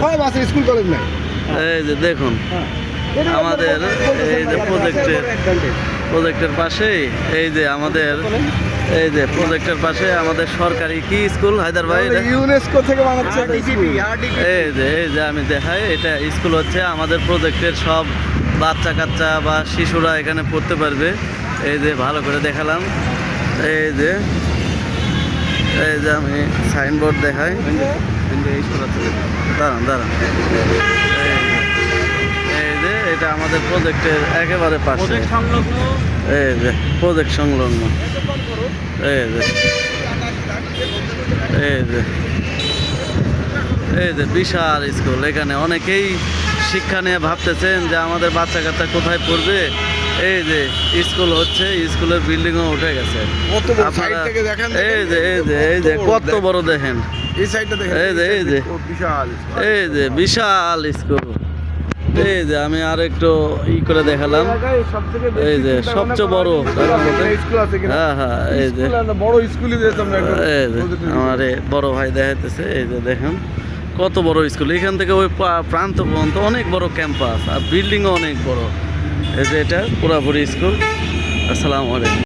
সব আছে school college নাই। এই যে দেখুন আমাদের এই যে প্রজেক্টের। প্রজেক্টের পাশেই এই যে আমাদের এই যে প্রজেক্টের পাশে আমাদের সরকারি কি স্কুল হায়দার ভাই? ইউনেস্কো থেকে বানাচ্ছে এই যে এই যে আমি দেখাই এটা স্কুল হচ্ছে আমাদের প্রজেক্টের সব বাচ্চা কাচ্চা বা শিশুরা এখানে পড়তে পারবে। এই যে ভালো করে দেখালাম। এই যে এই যে আমি সাইনবোর্ড দেখাই। দাঁড়ান দাঁড়ান। এই যে, এটা আমাদের প্রজেক্টের একেবারে পাশে। এই যে প্রজেক্ট সংলগ্ন। এই যে এই যে এই যে বিশাল স্কুল এখানে অনেকেই শিক্ষা নিয়ে ভাবতেছেন যে আমাদের বাচ্চা কাচ্চা কোথায় পড়বে? এই যে স্কুল হচ্ছে স্কুলের বিল্ডিংও উঠে গেছে। এই যে এই যে এই যে কত বড় দেখেন। এই সাইডটা দেখেন এই যে, এই যে। বিশাল এই যে বিশাল স্কুল। এই যে আমি আর একটু ই করে দেখালাম। এই যে সবচেয়ে বড় হ্যাঁ হ্যাঁ এই যে। বড় স্কুলই এই যে আমার বড় ভাই দেখাইতেছে এই যে দেখেন। কত বড় স্কুল। এখান থেকে ওই প্রান্ত পর্যন্ত অনেক বড় ক্যাম্পাস আর বিল্ডিংও অনেক বড়। এই যে এটা পুরাপুরি স্কুল। আসসালামু আলাইকুম।